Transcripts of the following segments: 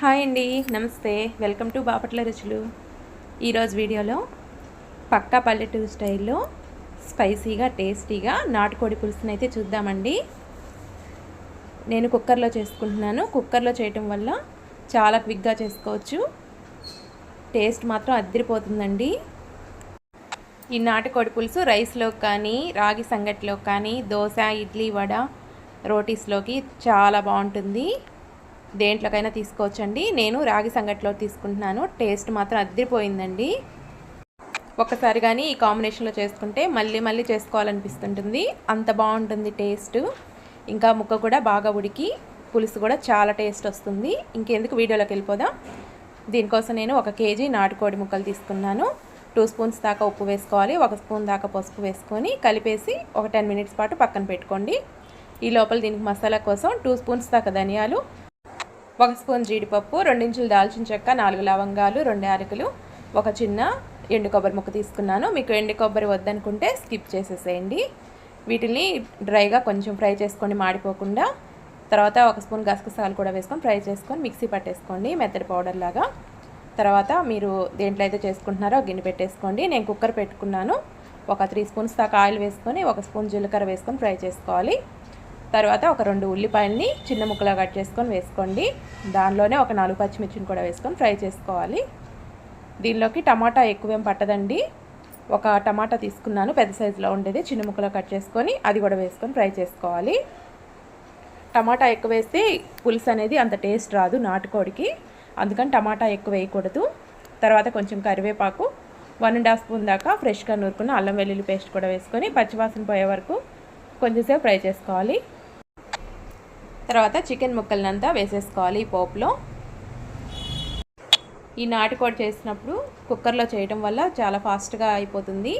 Hi అండి నమస్తే. Welcome to Bapatla రుచులు. ఈరోజు వీడియోలో పక్కా పల్లెటూరు స్టైల్లో స్పైసీగా టేస్టీగా నాటుకోడి పులుసుని అయితే చూద్దామండి. నేను కుక్కర్లో చేసుకుంటున్నాను. కుక్కర్లో చేయటం వల్ల చాలా క్విక్గా చేసుకోవచ్చు. టేస్ట్ మాత్రం అద్దరిపోతుందండి. ఈ నాటుకోడి పులుసు రైస్లో కానీ రాగి సంగటిలో కానీ దోశ ఇడ్లీ వడ రోటీస్లోకి చాలా బాగుంటుంది. దేంట్లోకైనా తీసుకోవచ్చండి. నేను రాగి సంగట్లో తీసుకుంటున్నాను. టేస్ట్ మాత్రం అద్దరిపోయిందండి ఒక్కసారి కానీ ఈ కాంబినేషన్లో చేసుకుంటే మళ్ళీ మళ్ళీ చేసుకోవాలనిపిస్తుంటుంది. అంత బాగుంటుంది టేస్ట్. ఇంకా ముక్క కూడా బాగా ఉడికి పులుసు కూడా చాలా టేస్ట్ వస్తుంది. ఇంకెందుకు వీడియోలోకి వెళ్ళిపోదాం. దీనికోసం నేను ఒక కేజీ నాటుకోడి ముక్కలు తీసుకున్నాను. టూ స్పూన్స్ దాకా ఉప్పు వేసుకోవాలి. ఒక స్పూన్ దాకా పసుపు వేసుకొని కలిపేసి ఒక టెన్ మినిట్స్ పాటు పక్కన పెట్టుకోండి. ఈ లోపల దీనికి మసాలా కోసం టూ స్పూన్స్ దాకా ధనియాలు ఒక స్పూన్ జీడిపప్పు రెండించులు దాల్చిన చెక్క నాలుగు లవంగాలు రెండు యాలకులు ఒక చిన్న ఎండు కొబ్బరి ముక్క తీసుకున్నాను. మీకు ఎండు కొబ్బరి వద్దనుకుంటే స్కిప్ చేసేసేయండి. వీటిని డ్రైగా కొంచెం ఫ్రై చేసుకోండి మాడిపోకుండా తర్వాత ఒక స్పూన్ గసగసాలు కూడా వేసుకొని ఫ్రై చేసుకొని మిక్సీ పట్టేసుకోండి మెత్తడి పౌడర్ లాగా. తర్వాత మీరు దేంట్లో అయితే చేసుకుంటున్నారో గిన్నె పెట్టేసుకోండి. నేను కుక్కర్ పెట్టుకున్నాను. ఒక త్రీ స్పూన్స్ దాకా ఆయిల్ వేసుకొని ఒక స్పూన్ జీలకర్ర వేసుకొని ఫ్రై చేసుకోవాలి. తర్వాత ఒక రెండు ఉల్లిపాయలని చిన్న ముక్కలా కట్ చేసుకొని వేసుకోండి. దానిలోనే ఒక నాలుగు పచ్చిమిర్చిని కూడా వేసుకొని ఫ్రై చేసుకోవాలి. దీనిలోకి టమాటా ఎక్కువేం పట్టదండి. ఒక టమాటా తీసుకున్నాను పెద్ద సైజులో ఉండేది. చిన్న ముక్కలో కట్ చేసుకొని అది కూడా వేసుకొని ఫ్రై చేసుకోవాలి. టమాటా ఎక్కువ వేస్తే పులుసు అనేది అంత టేస్ట్ రాదు నాటుకోడికి. అందుకని టమాటా ఎక్కువ వేయకూడదు. తర్వాత కొంచెం కరివేపాకు వన్ అండ్ హాఫ్ స్పూన్ దాకా ఫ్రెష్గా నూరుకున్న అల్లం వెల్లుల్లి పేస్ట్ కూడా వేసుకొని పచ్చివాసన పోయే వరకు కొంచెంసేపు ఫ్రై చేసుకోవాలి. తర్వాత చికెన్ ముక్కలనంతా వేసేసుకోవాలి ఈ పోపులో. ఈ నాటుకోడి చేసినప్పుడు కుక్కర్లో చేయటం వల్ల చాలా ఫాస్ట్గా అయిపోతుంది.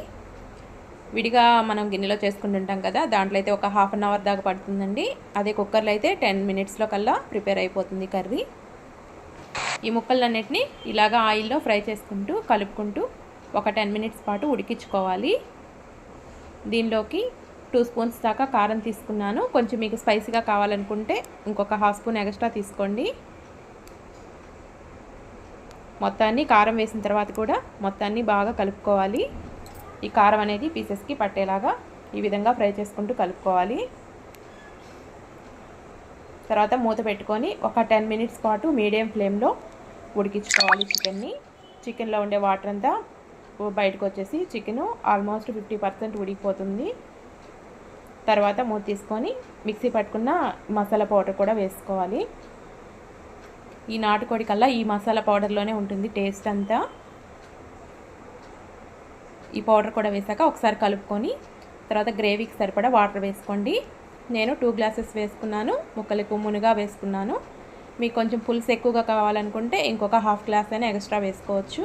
విడిగా మనం గిన్నెలో చేసుకుంటుంటాం కదా దాంట్లో అయితే ఒక హాఫ్ అన్ అవర్ దాకా పడుతుందండి. అదే కుక్కర్లో అయితే టెన్ మినిట్స్లో కల్లా ప్రిపేర్ అయిపోతుంది కర్రీ. ఈ ముక్కలన్నిటిని ఇలాగా ఆయిల్లో ఫ్రై చేసుకుంటూ కలుపుకుంటూ ఒక టెన్ మినిట్స్ పాటు ఉడికించుకోవాలి. దీనిలోకి టూ స్పూన్స్ దాకా కారం తీసుకున్నాను. కొంచెం మీకు స్పైసీగా కావాలనుకుంటే ఇంకొక హాఫ్ స్పూన్ ఎక్స్ట్రా తీసుకోండి. మొత్తాన్ని కారం వేసిన తర్వాత కూడా మొత్తాన్ని బాగా కలుపుకోవాలి. ఈ కారం అనేది పీసెస్కి పట్టేలాగా ఈ విధంగా ఫ్రై చేసుకుంటూ కలుపుకోవాలి. తర్వాత మూత పెట్టుకొని ఒక టెన్ మినిట్స్ పాటు మీడియం ఫ్లేమ్లో ఉడికించుకోవాలి చికెన్ని చికెన్లో ఉండే వాటర్ అంతా బయటకు వచ్చేసి చికెను ఆల్మోస్ట్ ఫిఫ్టీ పర్సెంట్ ఉడికిపోతుంది. తర్వాత మూత తీసుకొని మిక్సీ పట్టుకున్న మసాలా పౌడర్ కూడా వేసుకోవాలి. ఈ నాటుకోడి కల్లా ఈ మసాలా పౌడర్లోనే ఉంటుంది టేస్ట్ అంతా. ఈ పౌడర్ కూడా వేసాక ఒకసారి కలుపుకొని తర్వాత గ్రేవీకి సరిపడా వాటర్ వేసుకోండి. నేను టూ గ్లాసెస్ వేసుకున్నాను ముక్కలకు మునుగా వేసుకున్నాను. మీకు కొంచెం పులుసు ఎక్కువగా కావాలనుకుంటే ఇంకొక హాఫ్ గ్లాస్ అయినా ఎక్స్ట్రా వేసుకోవచ్చు.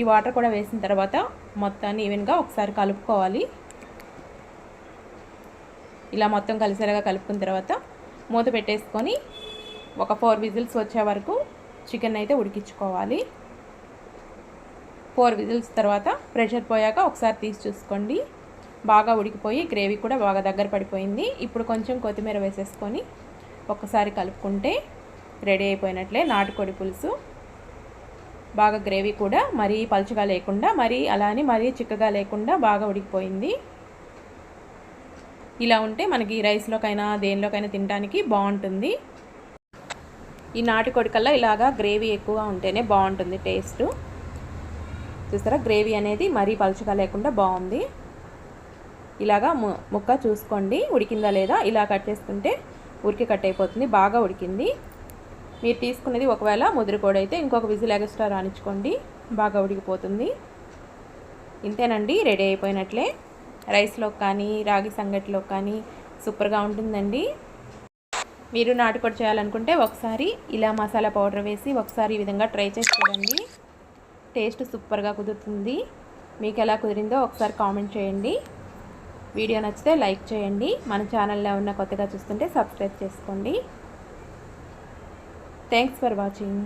ఈ వాటర్ కూడా వేసిన తర్వాత మొత్తాన్ని ఈవెన్గా ఒకసారి కలుపుకోవాలి. ఇలా మొత్తం కలిసేలాగా కలుపుకున్న తర్వాత మూత పెట్టేసుకొని ఒక ఫోర్ విజిల్స్ వచ్చే వరకు చికెన్ అయితే ఉడికించుకోవాలి. ఫోర్ విజిల్స్ తర్వాత ప్రెషర్ పోయాక ఒకసారి తీసి చూసుకోండి. బాగా ఉడికిపోయి గ్రేవీ కూడా బాగా దగ్గర పడిపోయింది. ఇప్పుడు కొంచెం కొత్తిమీర వేసేసుకొని ఒకసారి కలుపుకుంటే రెడీ అయిపోయినట్లే నాటుకోడి పులుసు. బాగా గ్రేవీ కూడా మరీ పలుచగా లేకుండా మరీ అలా అని మరీ చిక్కగా లేకుండా బాగా ఉడికిపోయింది. ఇలా ఉంటే మనకి రైస్లోకైనా దేనిలోకైనా తినడానికి బాగుంటుంది. ఈ నాటుకోడి కల్లా ఇలాగా గ్రేవీ ఎక్కువగా ఉంటేనే బాగుంటుంది టేస్ట్. చూస్తారా? గ్రేవీ అనేది మరీ పలుచగా లేకుండా బాగుంది. ఇలాగా ముక్క చూసుకోండి. ఉడికిందా లేదా? ఇలా కట్ చేసుకుంటే ఉరికి కట్ అయిపోతుంది. బాగా ఉడికింది. మీరు తీసుకునేది ఒకవేళ ముదిరికోడి అయితే ఇంకొక విజిల్ ఎగస్ట్రా రాణించుకోండి బాగా ఉడికిపోతుంది. ఇంతేనండి. రెడీ అయిపోయినట్లే. రైస్లో కానీ రాగి సంగటిలో కానీ సూపర్గా ఉంటుందండి. మీరు నాటుకోడి చేయాలనుకుంటే ఒకసారి ఇలా మసాలా పౌడర్ వేసి ఒకసారి ఈ విధంగా ట్రై చేసి చూడండి. టేస్ట్ సూపర్గా కుదురుతుంది. మీకు ఎలా కుదిరిందో ఒకసారి కామెంట్ చేయండి. వీడియో నచ్చితే లైక్ చేయండి. మన ఛానల్లో ఉన్న కొత్తగా చూస్తుంటే సబ్స్క్రైబ్ చేసుకోండి. Thanks for watching.